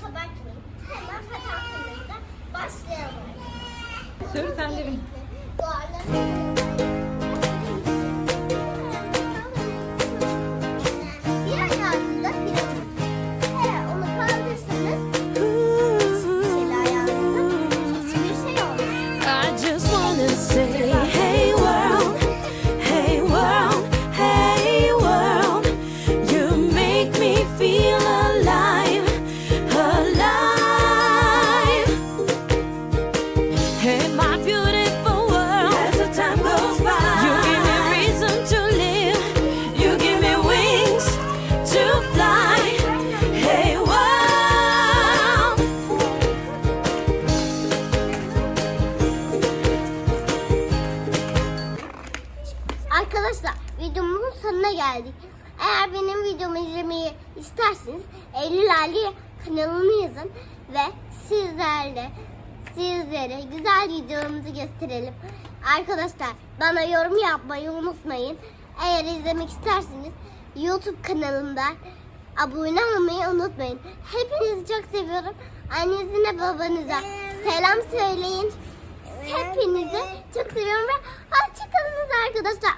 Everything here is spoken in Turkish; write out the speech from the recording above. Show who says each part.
Speaker 1: çok abartmayın. Hemen pataklarımızda başlayalım.
Speaker 2: Sür sen de bin. Hey, my beautiful world, as the time goes by, you give me reason to live, you give me wings to fly. Hey world.
Speaker 1: Arkadaşlar videomun sonuna geldik. Eğer benim videomu izlemeyi isterseniz Eylül Ali kanalını yazın ve sizlerle sizlere güzel videolarımızı gösterelim. Arkadaşlar bana yorum yapmayı unutmayın. Eğer izlemek isterseniz YouTube kanalımda abone olmayı unutmayın. Hepinizi çok seviyorum. Annenize babanıza selam söyleyin. Hepinizi çok seviyorum ve hoşçakalınız arkadaşlar.